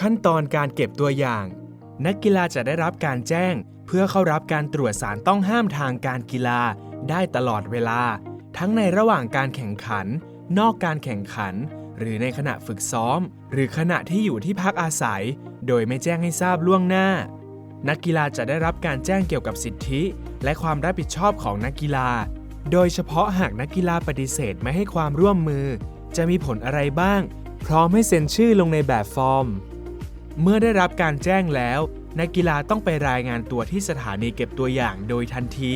ขั้นตอนการเก็บตัวอย่าง นักกีฬาจะได้รับการแจ้ง เพื่อเข้ารับการตรวจสารต้องห้ามทางการกีฬา ได้ตลอดเวลา ทั้งในระหว่างการแข่งขัน นอกการแข่งขัน หรือในขณะฝึกซ้อม หรือขณะที่อยู่ที่พักอาศัย โดยไม่แจ้งให้ทราบล่วงหน้า นักกีฬาจะได้รับการแจ้งเกี่ยวกับสิทธิ และความรับผิดชอบของนักกีฬา โดยเฉพาะหากนักกีฬาปฏิเสธไม่ให้ความร่วมมือ จะมีผลอะไรบ้างพร้อมให้เซ็นชื่อลงในแบบฟอร์ม เมื่อได้รับการแจ้งแล้วนักกีฬาต้องไปรายงานตัวที่สถานีเก็บตัวอย่างโดยทันที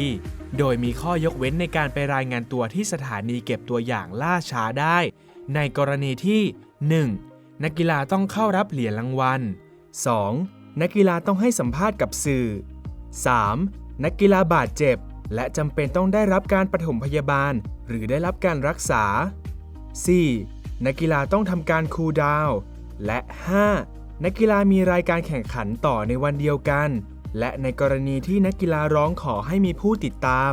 โดยมีข้อยกเว้นในการไปรายงานตัวที่สถานีเก็บตัวอย่างล่าช้าได้ ในกรณีที่ 1. นักกีฬาต้องเข้ารับเหรียญรางวัล 2. นักกีฬาต้องให้สัมภาษณ์กับสื่อ 3. นักกีฬาบาดเจ็บ และจำเป็นต้องได้รับการปฐมพยาบาล หรือได้รับการรักษา 4. นักกีฬาต้องทำการคูลดาวน์และ 5. นักกีฬามีรายการแข่งขันต่อในวันเดียวกัน และในกรณีที่นักกีฬาร้องขอให้มีผู้ติดตาม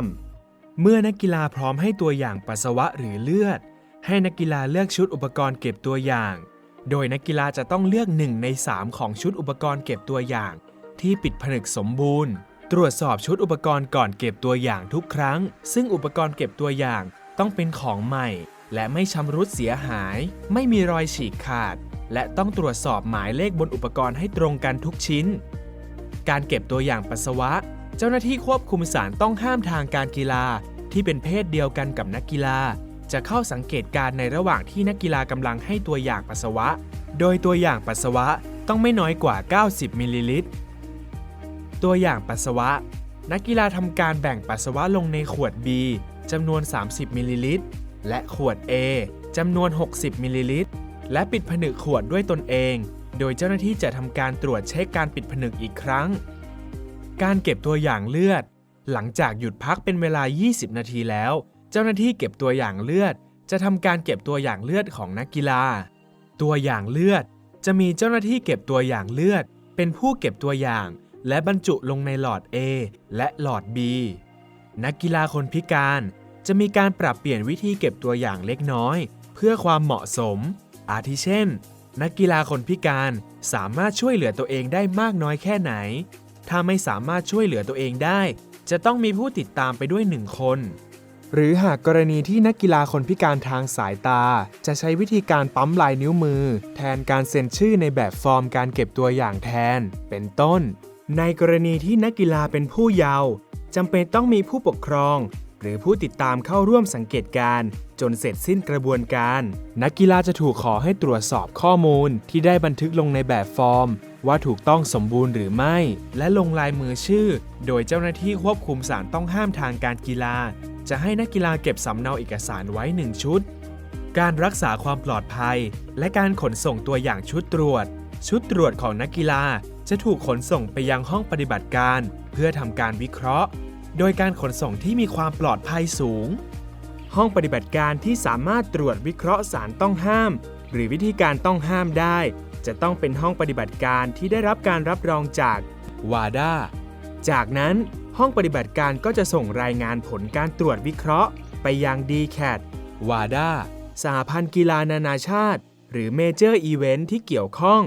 เมื่อนักกีฬาพร้อมให้ตัวอย่างปัสสาวะหรือเลือด ให้นักกีฬาเลือกชุดอุปกรณ์เก็บตัวอย่าง โดยนักกีฬาจะต้องเลือก1ใน 3 ของชุดอุปกรณ์เก็บตัวอย่าง ที่ปิดผนึกสมบูรณ์ ตรวจสอบชุดอุปกรณ์ก่อนเก็บตัวอย่างทุกครั้ง ซึ่งอุปกรณ์เก็บตัวอย่างต้องเป็นของใหม่ และไม่ชำรุดเสียหาย ไม่มีรอยฉีกขาด และต้องตรวจสอบหมายเลขบนอุปกรณ์ให้ตรงกันทุกชิ้น การเก็บตัวอย่างปัสสาวะ เจ้าหน้าที่ควบคุมสารต้องห้ามทางการกีฬา ที่เป็นเพศเดียวกันกับนักกีฬา จะเข้าสังเกตการณ์ในระหว่างที่นักกีฬากำลังให้ตัวอย่างปัสสาวะ โดยตัวอย่างปัสสาวะต้องไม่น้อยกว่า 90มิลลิลิตร ตัวอย่างปัสสาวะ นักกีฬาทำการแบ่งปัสสาวะลงในขวด B จำนวน 30มิลลิลิตรและขวด A จำนวน 60มิลลิลิตร และปิดผนึกขวดด้วยตนเอง โดยเจ้าหน้าที่จะทำการตรวจเช็คการปิดผนึกอีกครั้ง การเก็บตัวอย่างเลือด หลังจากหยุดพักเป็นเวลา 20 นาทีแล้ว เจ้าหน้าที่เก็บตัวอย่างเลือด จะทำการเก็บตัวอย่างเลือดของนักกีฬา ตัวอย่างเลือด จะมีเจ้าหน้าที่เก็บตัวอย่างเลือด เป็นผู้เก็บตัวอย่าง และบรรจุลงในหลอด A และหลอด B นักกีฬาคนพิการ จะมีการปรับเปลี่ยนวิธีเก็บตัวอย่างเล็กน้อย เพื่อความเหมาะสม อาทิเช่น นักกีฬาคนพิการสามารถช่วยเหลือตัวเองได้มากน้อยแค่ไหน ถ้าไม่สามารถช่วยเหลือตัวเองได้ จะต้องมีผู้ติดตามไปด้วยหนึ่งคน หรือหากกรณีที่นักกีฬาคนพิการทางสายตา จะใช้วิธีการปั๊มลายนิ้วมือ แทนการเซ็นชื่อในแบบฟอร์มการเก็บตัวอย่างแทน เป็นต้น ในกรณีที่นักกีฬาเป็นผู้เยาว์จำเป็นต้องมีผู้ปกครอง หรือผู้ติดตามเข้าร่วมสังเกตการ์จนเสร็จสิ้นกระบวนการ นักกีฬาจะถูกขอให้ตรวจสอบข้อมูลที่ได้บันทึกลงในแบบฟอร์ม ว่าถูกต้องสมบูรณ์หรือไม่ และลงลายมือชื่อ โดยเจ้าหน้าที่ควบคุมสารต้องห้ามทางการกีฬา จะให้นักกีฬาเก็บสำเนาเอกสารไว้1ชุด การรักษาความปลอดภัย และการขนส่งตัวอย่างชุดตรวจ ชุดตรวจของนักกีฬาจะถูกขนส่งไปยังห้องปฏิบัติการ เพื่อทำการวิเคราะห์ โดยการขนส่งที่มีความปลอดภัยสูง ห้องปฏิบัติการที่สามารถตรวจวิเคราะห์สารต้องห้าม หรือวิธีการต้องห้ามได้ จะต้องเป็นห้องปฏิบัติการที่ได้รับการรับรองจาก WADA จากนั้นห้องปฏิบัติการก็จะส่งรายงานผลการตรวจวิเคราะห์ ไปยัง DCAT WADA สหพันธ์กีฬานานาชาติ หรือ Major Event ที่เกี่ยวข้อง